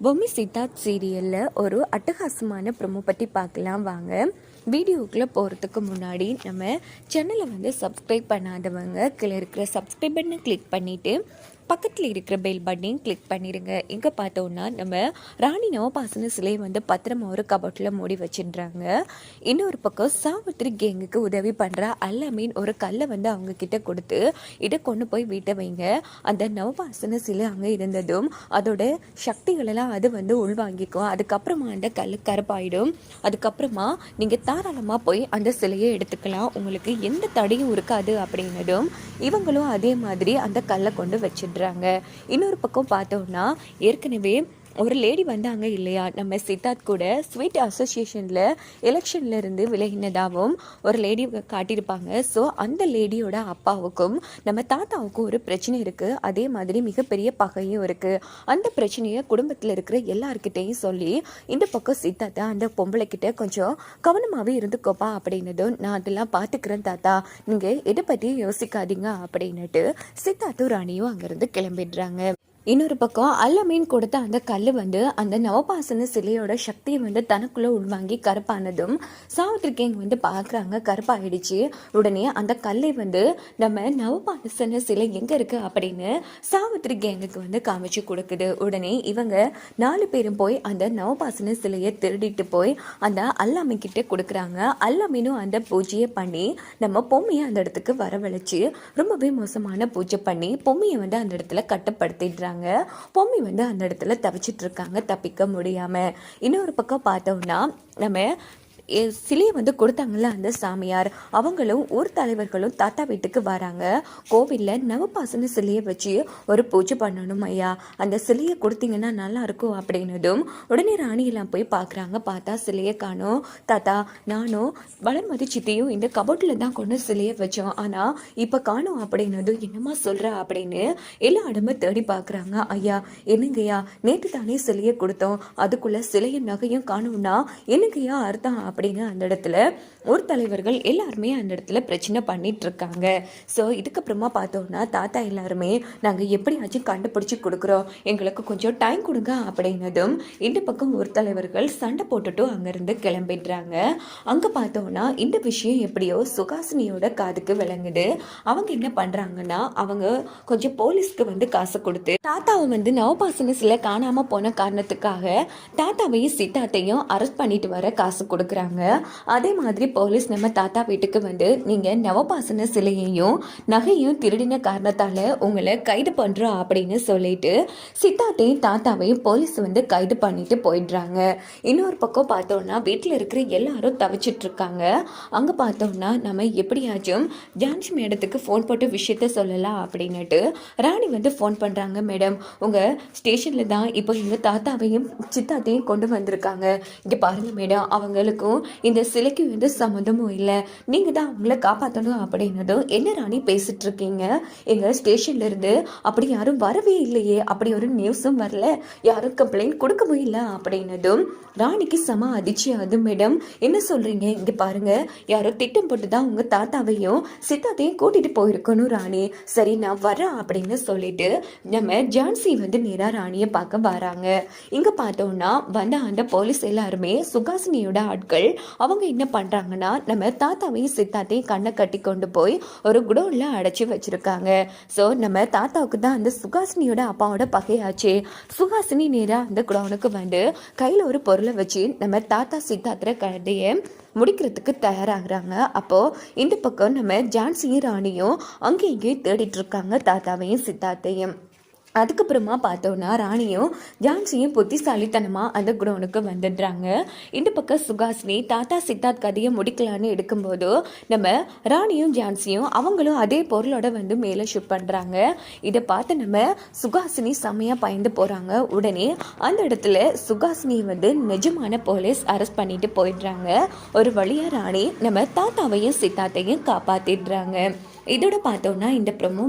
பொம்மி சித்தார்த் சீரியலில் ஒரு அட்டகாசமான ப்ரொமோ பற்றி பார்க்கலாம் வாங்க. வீடியோக்குள்ளே போகிறதுக்கு முன்னாடி நம்ம சேனலை வந்து சப்ஸ்கிரைப் பண்ணாதவங்க கீழே இருக்கிற சப்ஸ்கிரைப் பட்டனை கிளிக் பண்ணிவிட்டு பக்கத்தில் இருக்கிற பெல் பட்டனையும் கிளிக் பண்ணிடுங்க எங்கே பார்த்தோன்னா நம்ம ராணி நவபாசன சிலையை வந்து பத்திரமா ஒரு கபட்டில் மூடி வச்சிடுறாங்க. இன்னொரு பக்கம் சாவித்திரி கேங்குக்கு உதவி பண்ணுற அல்லாமீன் ஒரு கல்லை வந்து அவங்க கிட்ட கொடுத்து இதை கொண்டு போய் வீட்டை வைங்க. அந்த நவபாசன சிலை அங்கே இருந்ததும் அதோட சக்திகளெல்லாம் அது வந்து உள்வாங்கிக்கும். அதுக்கப்புறமா அந்த கல் கருப்பாயிடும். அதுக்கப்புறமா நீங்கள் தாராளமாக போய் அந்த சிலையை எடுத்துக்கலாம். உங்களுக்கு எந்த தடையும் இருக்காது அப்படின்னதும் இவங்களும் அதே மாதிரி அந்த கல்லை கொண்டு வச்சிடுறாங்க. இன்னொரு பக்கம் பார்த்தோம்னா ஏற்கனவே ஒரு லேடி வந்தாங்க இல்லையா? நம்ம சித்தார்த் கூட ஸ்வீட் அசோசியேஷனில் எலெக்ஷனில் இருந்து விலகினதாகவும் ஒரு லேடி காட்டியிருப்பாங்க. ஸோ அந்த லேடியோட அப்பாவுக்கும் நம்ம தாத்தாவுக்கும் ஒரு பிரச்சனை இருக்குது அதே மாதிரி மிகப்பெரிய பகையும் இருக்குது அந்த பிரச்சனையை குடும்பத்தில் இருக்கிற எல்லாருக்கிட்டையும் சொல்லி இந்த பக்கம் சித்தாத்தா அந்த பொம்பளைக்கிட்ட கொஞ்சம் கவனமாகவே இருந்துக்கோப்பா அப்படின்னதும் நான் அதெல்லாம் பார்த்துக்கிறேன் தாத்தா. நீங்கள் எதை பற்றியும் யோசிக்காதீங்க அப்படின்னுட்டு சித்தார்த்தும் ராணியும் அங்கேருந்து கிளம்பிடுறாங்க. இன்னொரு பக்கம் அல்லமீன் கொடுத்த அந்த கல் வந்து அந்த நவபாசன சிலையோட சக்தியை வந்து தனக்குள்ளே உள்வாங்கி கருப்பானதும் சாவித்திரி வந்து பார்க்குறாங்க கருப்பாயிடுச்சு. உடனே அந்த கல்லை வந்து நம்ம நவபாசன சிலை எங்கே இருக்குது அப்படின்னு சாவித்ரிகேங்குக்கு வந்து காமிச்சு கொடுக்குது. உடனே இவங்க நாலு பேரும் போய் அந்த நவபாசன சிலையை திருடிட்டு போய் அந்த அல்லாமீன் கிட்டே கொடுக்குறாங்க. அல்லாமீனும் அந்த பூஜையை பண்ணி நம்ம பொம்மையை அந்த இடத்துக்கு வரவழைச்சு ரொம்பவே மோசமான பூஜை பண்ணி பொம்மையை வந்து அந்த இடத்துல கட்டுப்படுத்திடுறாங்க. பொம்மி வந்து அந்த இடத்துல தவிச்சிட்டு இருக்காங்க. தப்பிக்க முடியாம. இன்னொரு பக்கம் பார்த்தோம்னா நம்ம சிலையை வந்து கொடுத்தாங்கல்ல அந்த சாமியார். அவங்களும் ஊர் தலைவர்களும் தாத்தா வீட்டுக்கு வராங்க. கோவிலில் நவபாசன சிலையை வச்சு ஒரு பூஜை பண்ணணும் ஐயா. அந்த சிலையை கொடுத்தீங்கன்னா நல்லா இருக்கும் அப்படின்னதும் உடனே ராணியெல்லாம் போய் பார்க்குறாங்க. பார்த்தா சிலையை காணும். தாத்தா நானும் வளர்மதி சித்தியும் இந்த கபோர்டில் தான் கொண்டு சிலையை வச்சோம். ஆனால் இப்போ காணும் அப்படின்னதும் என்னம்மா சொல்கிற அப்படின்னு எல்லா இடமும் தேடி பார்க்குறாங்க. ஐயா என்னங்கய்யா நேற்று தானே சிலையை கொடுத்தோம். அதுக்குள்ளே சிலையும் நகையும் காணும்னா என்னங்கய்யா அர்த்தம் அப்படின்னு அந்த இடத்துல ஒரு தலைவர்கள் எல்லாருமே அந்த இடத்துல பிரச்சனை பண்ணிட்டு இருக்காங்க ஸோ இதுக்கப்புறமா பார்த்தோம்னா தாத்தா எல்லாருமே நாங்கள் எப்படியாச்சும் கண்டுபிடிச்சி கொடுக்குறோம். எங்களுக்கு கொஞ்சம் டைம் கொடுங்க அப்படின்னதும் இந்த பக்கம் ஊர் தலைவர்கள் சண்டை போட்டுட்டு அங்கேருந்து கிளம்பிடுறாங்க. அங்கே பார்த்தோம்னா இந்த விஷயம் எப்படியோ சுகாசினியோட காதுக்கு விளங்குது. அவங்க என்ன பண்ணுறாங்கன்னா அவங்க கொஞ்சம் போலீஸ்க்கு வந்து காசு கொடுத்து தாத்தாவை வந்து நவபாசன சில காணாமல் போன காரணத்துக்காக தாத்தாவையும் சித்தாத்தையும் அரெஸ்ட் பண்ணிட்டு வர காசு கொடுக்குறாங்க. அதே மாதிரி போலீஸ் நம்ம தாத்தா வீட்டுக்கு வந்து நீங்கள் நவபாசன சிலையையும் நகையும் திருடின காரணத்தால் உங்களை கைது பண்ணுறோம் அப்படின்னு சொல்லிட்டு சித்தாத்தையும் தாத்தாவையும் போலீஸ் வந்து கைது பண்ணிட்டு போயிடுறாங்க. இன்னொரு பக்கம் பார்த்தோம்னா வீட்டில் இருக்கிற எல்லாரும் தவிச்சிட்டு இருக்காங்க. அங்கே பார்த்தோம்னா நம்ம எப்படியாச்சும் ஜான்சி மேடத்துக்கு ஃபோன் போட்டு விஷயத்த சொல்லலாம் அப்படின்னுட்டு ராணி வந்து ஃபோன் பண்ணுறாங்க மேடம் உங்கள் ஸ்டேஷனில் தான் இப்போ எங்கள் தாத்தாவையும் சித்தாத்தையும் கொண்டு வந்திருக்காங்க. இங்கே பாருங்கள் மேடம் அவங்களுக்கும் இந்த சிலைக்கு வந்து சம்மந்தமும் இல்லை. நீங்கள் தான் அவங்கள காப்பாற்றணும் அப்படின்னதும் என்ன ராணி பேசிட்டு இருக்கீங்க? எங்கள் ஸ்டேஷன்லேருந்து அப்படி யாரும் வரவே இல்லையே. அப்படி ஒரு நியூஸும் வரல. யாரும் கம்ப்ளைண்ட் கொடுக்கவும் இல்லை அப்படின்னதும் ராணிக்கு செம அதிர்ச்சி மேடம் என்ன சொல்கிறீங்க இங்கே பாருங்கள் யாரோ திட்டம் போட்டு தான் உங்கள் தாத்தாவையும் சித்தாத்தையும் கூட்டிகிட்டு போயிருக்கணும் ராணி. சரி நான் வரேன் அப்படின்னு சொல்லிட்டு நம்ம ஜான்சி வந்து நேரா ராணியை பார்க்க வராங்க. இங்கே பார்த்தோம்னா வந்த அந்த போலீஸ் எல்லாருமே சுகாசினியோட ஆட்கள் அவங்க என்ன பண்ணுறாங்கன்னா நம்ம தாத்தாவையும் சித்தாத்தையும் கண்ணை கட்டி கொண்டு போய் ஒரு குடோனில் அடைச்சி வச்சிருக்காங்க. ஸோ நம்ம தாத்தாவுக்கு தான் அந்த சுகாசினியோட அப்பாவோட பகையாச்சு. சுகாசினி நேராக அந்த குடோனுக்கு வந்து கையில் ஒரு பொருளை வச்சு நம்ம தாத்தா சித்தாத்திர கதையை முடிக்கிறதுக்கு தயாராகிறாங்க. அப்போது இந்த பக்கம் நம்ம ஜான்சியும் ராணியும் அங்கே இங்கேயும் தேடிட்டு இருக்காங்க தாத்தாவையும் சித்தாத்தையும் அதுக்கப்புறமா பார்த்தோன்னா ராணியும் ஜான்சியும் புத்திசாலித்தனமாக அந்த குடோனுக்கு வந்துடுறாங்க. இந்த பக்கம் சுகாசினி தாத்தா சித்தார்த் கதையை முடிக்கலான்னு எடுக்கும்போது நம்ம ராணியும் ஜான்சியும் அவங்களும் அதே பொருளோட வந்து மேலே ஷிஃப்ட் பண்ணுறாங்க இதை பார்த்து நம்ம சுகாசினி செம்மையாக பயந்து போகிறாங்க உடனே அந்த இடத்துல சுகாசினியை வந்து நிஜமான போலீஸ் அரெஸ்ட் பண்ணிட்டு போயிடுறாங்க. ஒரு வழியாக ராணி நம்ம தாத்தாவையும் சித்தாத்தையும் காப்பாற்றிடுறாங்க இதோட பார்த்தோன்னா இந்த ப்ரமோ